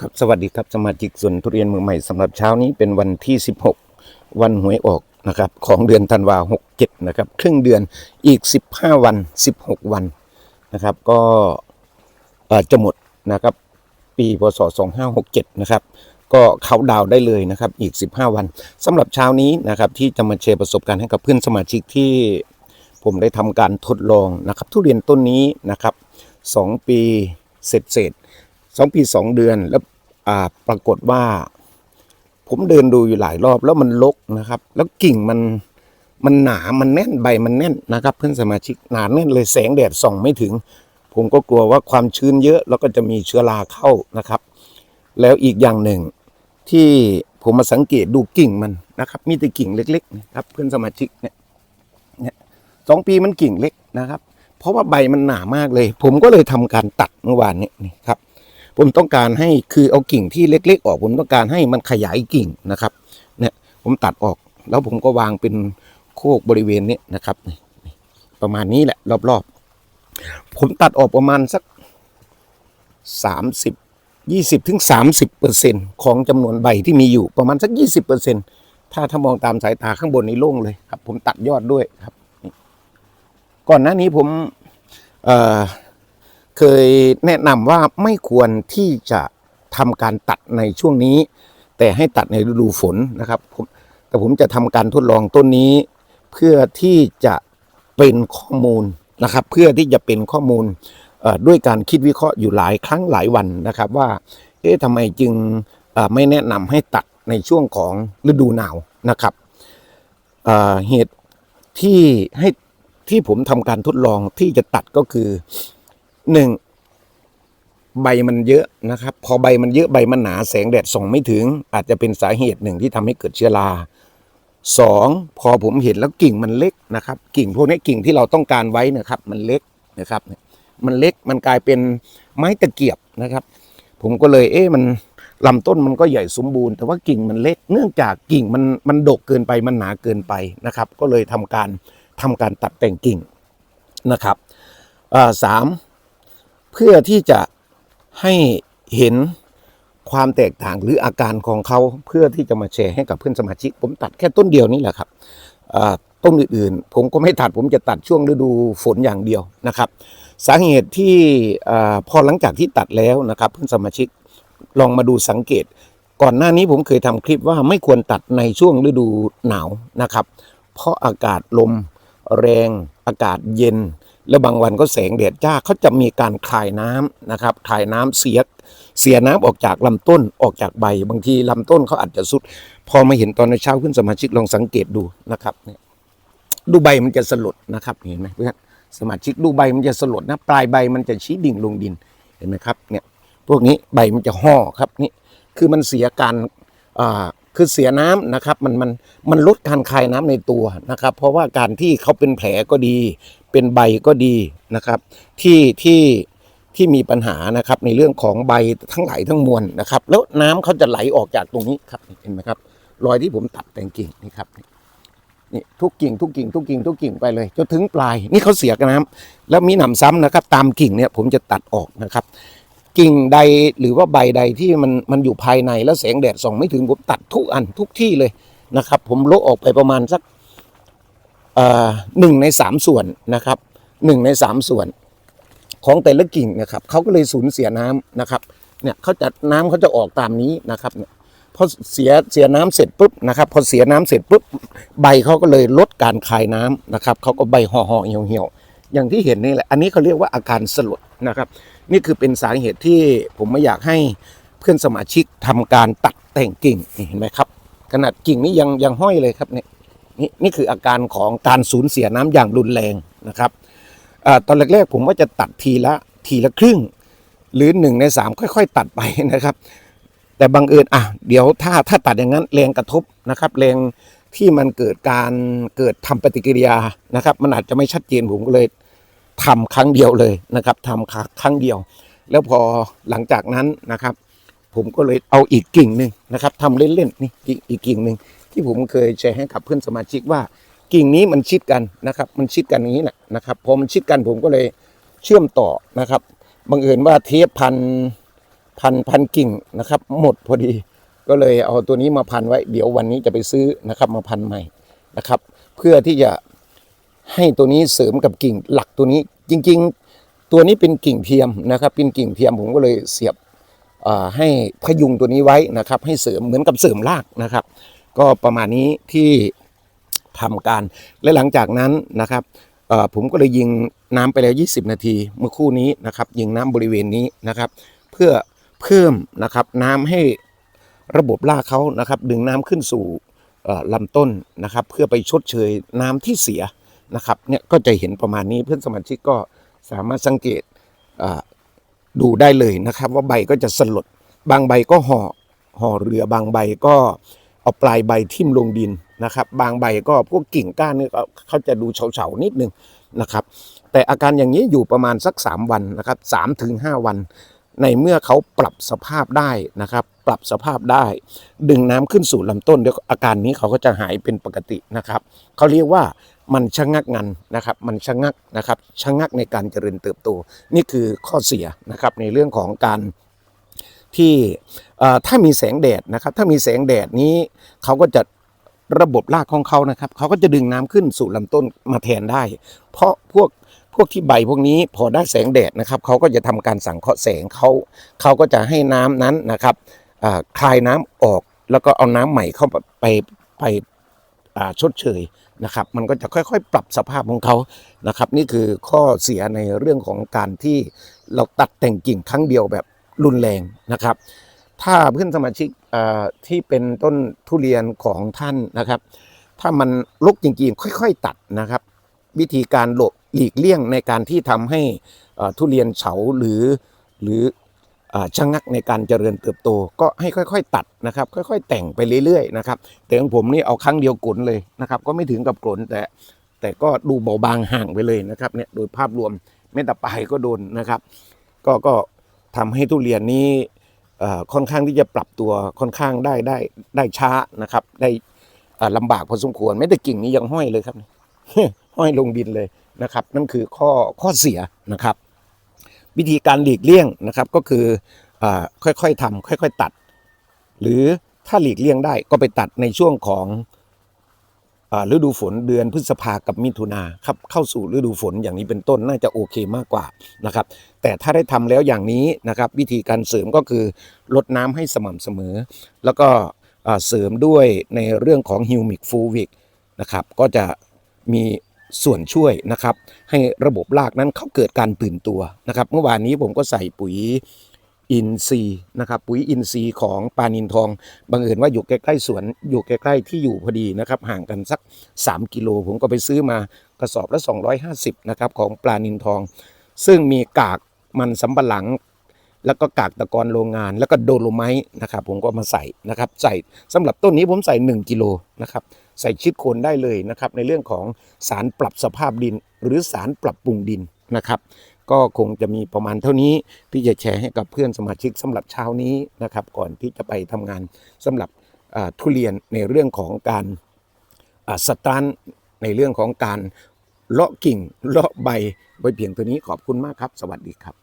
ครับสวัสดีครับสมาชิกสวนทุเรียนมือใหม่สำหรับเช้านี้เป็นวันที่ 16 วันหวยออกนะครับของเดือนธันวา67นะครับครึ่งเดือนอีก 15 วัน 16 วันนะครับ ก็จะหมดนะครับ ปีพศ 2567 นะครับ ก็เขาดาวได้เลยนะครับอีก 15 วันสำหรับเช้านี้นะครับที่จะมาแชร์ประสบการณ์ให้กับเพื่อนสมาชิกที่ผมได้ทำการทดลองนะครับ ทุเรียนต้นนี้นะครับ 2 ปีเสร็จเสองปีสองเดือนแล้วอ่าปรากฏว่า ผมเดินดูอยู่หลายรอบแล้วมันลกนะครับ แล้วกิ่งมันมันหนา มันแน่นใบมันแน่นนะครับ เพื่อนสมาชิกหนาแน่นเลยแสงแดดส่องไม่ถึง ผมก็กลัวว่าความชื้นเยอะแล้วก็จะมีเชื้อราเข้านะครับ แล้วอีกอย่างหนึ่งที่ผมมาสังเกตดูกิ่งมันนะครับ มีแต่กิ่งเล็กๆนะครับ เพื่อนสมาชิกเนี่ยเนี่ยสองปีมันกิ่งเล็กนะครับ เพราะว่าใบมันหนามากเลย ผมก็เลยทำการตัดเมื่อวานนี้นี่ครับ ผมต้องการให้คือเอากิ่งที่เล็ก ๆ ออก ผมต้องการให้มันขยายกิ่งนะครับเนี่ยผมตัดออกแล้วผมก็วางเป็นโคกบริเวณนี้นะครับนี่ประมาณนี้แหละ รอบๆ ผมตัดออกประมาณสักสามสิบยี่สิบถึงสามสิบเปอร์เซ็นของจำนวนใบที่มีอยู่ประมาณสักยี่สิบเปอร์เซ็นถ้าถ้ามองตามสายตาข้างบนนี้โล่งเลยครับ ผมตัดยอดด้วยครับ ก่อนหน้านี้ผม เคยแนะนำว่าไม่ควรที่จะทำการตัดในช่วงนี้ แต่ให้ตัดในฤดูฝนนะครับผมแต่ผมจะทำการทดลองต้นนี้ เพื่อที่จะเป็นข้อมูลนะครับ เพื่อที่จะเป็นข้อมูลด้วยการคิดวิเคราะห์อยู่หลายครั้งหลายวันนะครับ ว่าเอ๊ะทำไมจึงไม่แนะนำให้ตัดในช่วงของฤดูหนาวนะครับเเหตุที่ให้ที่ผมทำการทดลองที่จะตัดก็คือ หนึ่งใบมันเยอะนะครับ พอใบมันเยอะใบมันหนาแสงแดดส่องไม่ถึง อาจจะเป็นสาเหตุหนึ่งที่ทำให้เกิดเชื้อราสองพอผมเห็นแล้วกิ่งมันเล็กนะครับ กิ่งพวกนี้กิ่งที่เราต้องการไว้นะครับ มันเล็กนะครับมันเล็กมันกลายเป็นไม้ตะเกียบนะครับ ผมก็เลยเอ๊ะมันลำต้นมันก็ใหญ่สมบูรณ์ แต่ว่ากิ่งมันเล็ก เนื่องจากกิ่งมันมันดกเกินไปมันหนาเกินไปนะครับ ก็เลยทำการทำการตัดแต่งกิ่งนะครับสาม พื่อที่จะให้เห็นความแตกต่างหรืออาการของเขาเพื่อที่จะมาแชร์ให้กับเพื่อนสมาชิก ผมตัดแค่ต้นเดียวนี่แหละครับต้นอื่นๆ ผมก็ไม่ตัดผมจะตัดช่วงฤดูฝนอย่างเดียวนะครับ สาเหตุที่พอหลังจากที่ตัดแล้วนะครับ เพื่อนสมาชิกลองมาดูสังเกต ก่อนหน้านี้ผมเคยทำคลิปว่าไม่ควรตัดในช่วงฤดูหนาวนะครับ เพราะอากาศลมแรงอากาศเย็น แล้วบางวันก็แสงแดดจ้าเขาจะมีการคายน้ำนะครับคายน้ำเสียเสียน้ำออกจากลำต้นออกจากใบ บางทีลำต้นเขาอาจจะสุด พอมาเห็นตอนเช้าขึ้นสมาชิกลองสังเกตดูนะครับเนี่ยดูใบมันจะสลดนะครับเห็นไหมเพื่อนสมาชิกดูใบมันจะสลดนะปลายใบมันจะชี้ดิ่งลงดินเห็นไหมครับเนี่ยพวกนี้ใบมันจะห่อครับนี่คือมันเสียการอ่าคือเสียน้ำนะครับมันมันมันลดการคายน้ำในตัวนะครับ เพราะว่าการที่เขาเป็นแผลก็ดี เป็นใบก็ดีนะครับ ที่ที่ที่มีปัญหานะครับในเรื่องของใบทั้งหลายทั้งมวลนะครับ แล้วน้ำเขาจะไหลออกจากตรงนี้ครับเห็นไหมครับ รอยที่ผมตัดแต่งกิ่งนี่ครับนี่ทุกกิ่งทุกกิ่งทุกกิ่งทุกกิ่งไปเลยจนถึงปลาย นี่เขาเสียกันน้ำแล้วมีหนำซ้ำนะครับ ตามกิ่งเนี่ยผมจะตัดออกนะครับ กิ่งใดหรือว่าใบใดที่มันมันอยู่ภายในแล้วแสงแดดส่องไม่ถึงผมตัดทุกอันทุกที่เลยนะครับ ผมโละออกไปประมาณสัก หนึ่งในสามส่วนนะครับหนึ่งในสามส่วนของแต่ละกิ่งนะครับเขาก็เลยสูญเสียน้ำนะครับเนี่ยเขาจะน้ำเขาจะออกตามนี้นะครับเนี่ยพอเสียเสียน้ำเสร็จปุ๊บนะครับพอเสียน้ำเสร็จปุ๊บใบเขาก็เลยลดการคายน้ำนะครับเขาก็ใบห่อห่อเหี่ยวเหี่ยวอย่างที่เห็นนี่แหละอันนี้เขาเรียกว่าอาการสลดนะครับ นี่คือเป็นสาเหตุที่ผมไม่อยากให้เพื่อนสมาชิกทำการตัดแต่งกิ่งเห็นไหมครับขนาดกิ่งนี้ยังยังห้อยเลยครับเนี่ย นี่นี่คืออาการของการสูญเสียน้ำอย่างรุนแรงนะครับอตอนแรกๆผมว่าจะตัดทีละทีละครึ่ง หรือหนึ่งในสามค่อย ๆ ตัดไปนะครับ แต่บังเอิญอะเดี๋ยวถ้าถ้าตัดอย่างนั้นแรงกระทบนะครับแรงที่มันเกิดการเกิดทำปฏิกิริยานะครับ มันอาจจะไม่ชัดเจนผมก็เลยทำครั้งเดียวเลยนะครับทำครั้งเดียว แล้วพอหลังจากนั้นนะครับ ผมก็เลยเอาอีกกิ่งหนึ่งนะครับทำเล่นๆนี่อีกกิ่งหนึ่ง ที่ผมเคยแชร์ให้กับเพื่อนสมาชิกว่า กิ่งนี้มันชิดกันนะครับ มันชิดกันอย่างนี้แหละนะครับพอมันชิดกันผมก็เลยเชื่อมต่อนะครับบังเอิญว่าเทปพันพันพันกิ่งนะครับ หมดพอดีก็เลยเอาตัวนี้มาพันไว้ เดี๋ยววันนี้จะไปซื้อนะครับมาพันใหม่นะครับ เพื่อที่จะให้ตัวนี้เสริมกับกิ่งหลักตัวนี้จริง ๆ ตัวนี้เป็นกิ่งเทียมนะครับ เป็นกิ่งเทียมผมก็เลยเสียบให้พยุงตัวนี้ไว้นะครับ ให้เสริมเหมือนกับเสริมรากนะครับ ก็ประมาณนี้ที่ทำการ และหลังจากนั้นนะครับผมก็เลยยิงน้ำไปแล้ว 20 นาที เมื่อคู่นี้นะครับ ยิงน้ำบริเวณนี้นะครับ เพื่อเพิ่มนะครับน้ำให้ระบบรากเขานะครับ ดึงน้ำขึ้นสู่เอ่อลำต้นนะครับ เพื่อไปชดเชยน้ำที่เสียนะครับเนี่ยก็จะเห็นประมาณนี้เพื่อนสมาชิกก็สามารถสังเกตดูได้เลยนะครับ ว่าใบก็จะสลดบางใบก็ห่อห่อเรือบางใบก็ เอาปลายใบทิ่มลงดินนะครับ บางใบก็พวกกิ่งก้านเนี่ยเขาจะดูเฉาๆนิดนึงนะครับ แต่อาการอย่างนี้อยู่ประมาณสัก 3 วันนะครับสามถึงห้าวัน ในเมื่อเขาปรับสภาพได้นะครับ ปรับสภาพได้ ดึงน้ำขึ้นสู่ลำต้นเดี๋ยวอาการนี้เขาก็จะหายเป็นปกตินะครับเขาเรียกว่ามันชะงักงันนะครับ มันชะงักนะครับชะงักในการเจริญเติบโต นี่คือข้อเสียนะครับในเรื่องของการ ที่ถ้ามีแสงแดดนะครับ ถ้ามีแสงแดดนี้เขาก็จะระบบรากของเขานะครับเขาก็จะดึงน้ำขึ้นสู่ลำต้นมาแทนได้ เพราะพวกพวกที่ใบพวกนี้พอได้แสงแดดนะครับเขาก็จะทำการสังเคราะห์แสงเขาเขาก็จะให้น้ำนั้นนะครับคลายน้ำออกแล้วก็เอาน้ำใหม่เข้าไปไปชดเชยนะครับ มันก็จะค่อยๆ ปรับสภาพของเขานะครับ นี่คือข้อเสียในเรื่องของการที่เราตัดแต่งกิ่งครั้งเดียวแบบ รุนแรงนะครับ ถ้าเพื่อนสมาชิกที่เป็นต้นทุเรียนของท่านนะครับ ถ้ามันลกจริงๆ ค่อย ๆ ตัดนะครับ วิธีการหลบหลีกเลี่ยงในการที่ทำให้ทุเรียนเฉาหรือหรืออชะงักในการเจริญเติบโต ก็ให้ค่อย ๆ ตัดนะครับ ค่อย ๆ แต่งไปเรื่อยๆนะครับแต่ของผมนี่เอาครั้งเดียวกลนเลยนะครับ ก็ไม่ถึงกับกลนแต่แต่ก็ดูเบาบางห่างไปเลยนะครับเนี่ยโดยภาพรวมเมตตาปายก็โดนนะครับ ก็ก็ ทำให้ทุเรียนนี้ค่อนข้างที่จะปรับตัวค่อนข้างได้ได้ได้ช้านะครับ ได้อ่าลำบากพอสมควรไม่แต่กิ่งนี้ยังห้อยเลยครับ ห้อยลงดินเลยนะครับ นั่นคือข้อข้อเสียนะครับ วิธีการหลีกเลี่ยงนะครับก็คืออค่อยๆทำค่อย ๆ ตัด หรือถ้าหลีกเลี่ยงได้ก็ไปตัดในช่วงของ ฤดูฝนเดือนพฤษภากับมิถุนาครับเข้าสู่ฤดูฝนอย่างนี้เป็นต้นน่าจะโอเคมากกว่านะครับ แต่ถ้าได้ทำแล้วอย่างนี้นะครับ วิธีการเสริมก็คือลดน้ำให้สม่ำเสมอ แล้วก็เสริมด้วยในเรื่องของฮิวมิกฟูวิกนะครับก็จะมีส่วนช่วยนะครับ ให้ระบบรากนั้นเขาเกิดการตื่นตัวนะครับ เมื่อวานนี้ผมก็ใส่ปุ๋ย อินทรีย์นะครับปุ๋ยอินทรีย์ของปานินทองบังเอิญว่าอยู่ใกล้ๆสวนอยู่ใกล้ๆที่อยู่พอดีนะครับห่างกันสัก 3 กิโล ผมก็ไปซื้อมากระสอบละ 250นะครับของปลานินทอง ซึ่งมีกากมันสำปะหลัง แล้วก็กากตะกอนโรงงาน แล้วก็โดโลไมต์นะครับผมก็มาใส่นะครับใส่สำหรับต้นนี้ผมใส่ 1 กิโลนะครับใส่ชิดโคนได้เลยนะครับในเรื่องของสารปรับสภาพดินหรือสารปรับปรุงดินนะครับ ก็คงจะมีประมาณเท่านี้ที่จะแชร์ให้กับเพื่อนสมาชิกสำหรับเช้านี้นะครับ ก่อนที่จะไปทำงานสำหรับทุเรียนในเรื่องของการสตาร์นในเรื่องของการเลาะกิ่งเลาะใบไว้เพียงตัวนี้ขอบคุณมากครับ สวัสดีครับ